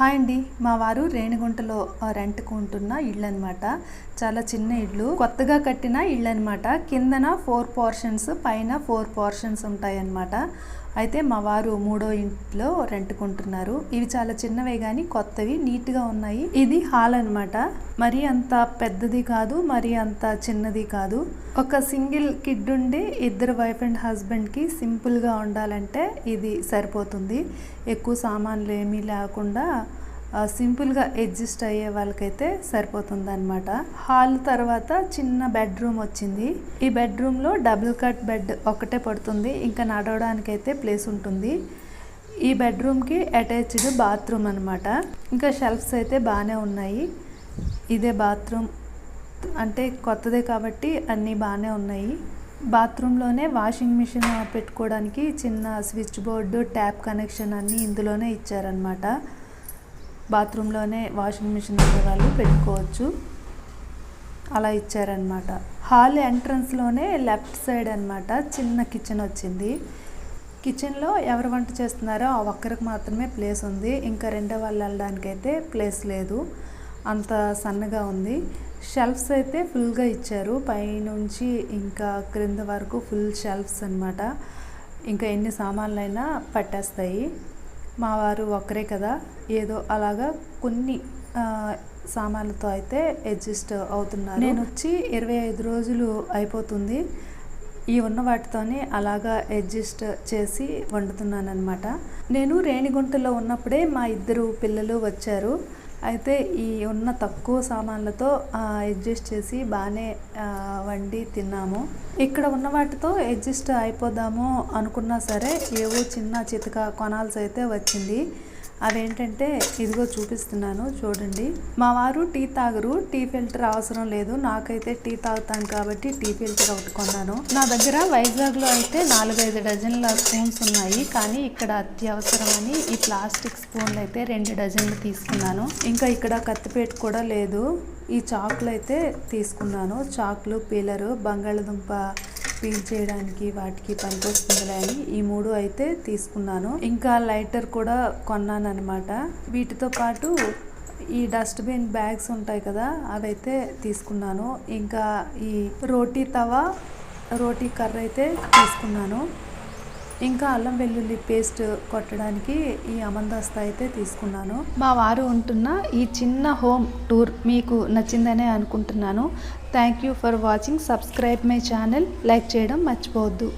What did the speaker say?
Hi అండి. మా వారు రేణిగుంటలో రెంట్కు ఉంటున్న ఇళ్ళు అనమాట చాలా చిన్న ఇల్లు కొత్తగా కట్టిన ఇల్లు అనమాట కిందన ఫోర్ పోర్షన్స్ పైన ఫోర్ పోర్షన్స్ ఉంటాయి అన్నమాట అయితే మా వారు మూడో ఇంట్లో రెంట్కుంటున్నారు. ఇవి చాలా చిన్నవే కానీ కొత్తవి నీట్గా ఉన్నాయి. ఇది హాల్ అన్నమాట. మరీ అంత పెద్దది కాదు మరీ అంత చిన్నది కాదు. ఒక సింగిల్ కిడ్ ఉండి ఇద్దరు వైఫ్ అండ్ హస్బెండ్కి సింపుల్గా ఉండాలంటే ఇది సరిపోతుంది. ఎక్కువ సామాన్లు ఏమీ లేకుండా సింపుల్గా అడ్జస్ట్ అయ్యే వాళ్ళకైతే సరిపోతుంది అనమాట హాల్ తర్వాత చిన్న బెడ్రూమ్ వచ్చింది. ఈ బెడ్రూమ్లో డబుల్ కట్ బెడ్ ఒకటే పడుతుంది. ఇంకా నడవడానికైతే ప్లేస్ ఉంటుంది. ఈ బెడ్రూమ్కి అటాచ్డ్ బాత్రూమ్ అనమాట ఇంకా షెల్ఫ్స్ అయితే బాగానే ఉన్నాయి. ఇదే బాత్రూమ్. అంటే కొత్తదే కాబట్టి అన్నీ బాగానే ఉన్నాయి. బాత్రూంలోనే వాషింగ్ మిషన్ పెట్టుకోవడానికి చిన్న స్విచ్ బోర్డు ట్యాప్ కనెక్షన్ అన్నీ ఇందులోనే ఇచ్చారనమాట బాత్రూంలోనే వాషింగ్ మిషన్ వాళ్ళు పెట్టుకోవచ్చు. అలా ఇచ్చారనమాట హాల్ ఎంట్రన్స్లోనే లెఫ్ట్ సైడ్ అనమాట చిన్న కిచెన్ వచ్చింది. కిచెన్లో ఎవరు వంట చేస్తున్నారో ఆ ఒక్కరికి మాత్రమే ప్లేస్ ఉంది. ఇంకా రెండో వాళ్ళు వెళ్ళడానికైతే ప్లేస్ లేదు. అంత సన్నగా ఉంది. షెల్ఫ్స్ అయితే ఫుల్గా ఇచ్చారు. పైనుంచి ఇంకా క్రింద వరకు ఫుల్ షెల్ఫ్స్ అన్నమాట. ఇంకా ఎన్ని సామాన్లైనా పట్టేస్తాయి. మా వారు ఒక్కరే కదా ఏదో అలాగా కొన్ని సామాన్లతో అయితే అడ్జస్ట్ అవుతున్నారు. నేను వచ్చి ఇరవై ఐదు రోజులు అయిపోతుంది. ఈ ఉన్న వాటితోనే అలాగా అడ్జస్ట్ చేసి వండుతున్నాను నేను రేణిగుంటలో ఉన్నప్పుడే మా ఇద్దరు పిల్లలు వచ్చారు. అయితే ఈ ఉన్న తక్కువ సామాన్లతో అడ్జస్ట్ చేసి బాగానే వండి తిన్నాము. ఇక్కడ ఉన్న వాటితో అడ్జస్ట్ అయిపోదాము అనుకున్నా సరే ఏవో చిన్న చితక కొనాల్సి అయితే వచ్చింది. అవేంటంటే ఇదిగో చూపిస్తున్నాను చూడండి. మా వారు టీ తాగరు టీ ఫిల్టర్ అవసరం లేదు. నాకైతే టీ తాగుతాను కాబట్టి టీ ఫిల్టర్ ఒకటి కొన్నాను. నా దగ్గర వైజాగ్లో అయితే నాలుగైదు డజన్ల స్పూన్స్ ఉన్నాయి. కానీ ఇక్కడ అత్యవసరమని ఈ ప్లాస్టిక్ స్పూన్లు అయితే రెండు డజన్లు తీసుకున్నాను. ఇంకా ఇక్కడ కత్తిపేట కూడా లేదు. ఈ చాకులు అయితే తీసుకున్నాను. చాకులు పీలరు బంగాళదుంప పీల్ చేయడానికి వాటికి పనికొస్తుందిలే అని ఈ మూడు అయితే తీసుకున్నాను. ఇంకా లైటర్ కూడా కొన్నాను అనమాట వీటితో పాటు ఈ డస్ట్బిన్ బ్యాగ్స్ ఉంటాయి కదా అవైతే తీసుకున్నాను. ఇంకా ఈ రోటీ తవా రోటీ కర్ర అయితే తీసుకున్నాను. ఇంకా అల్లం వెల్లుల్లి పేస్ట్ కొట్టడానికి ఈ అమందస్తా అయితే తీసుకున్నాను. మా వారు ఉంటున్న ఈ చిన్న హోమ్ టూర్ మీకు నచ్చిందనే అనుకుంటున్నాను. Thank you for watching subscribe my channel like చేయడం మర్చిపోవద్దు.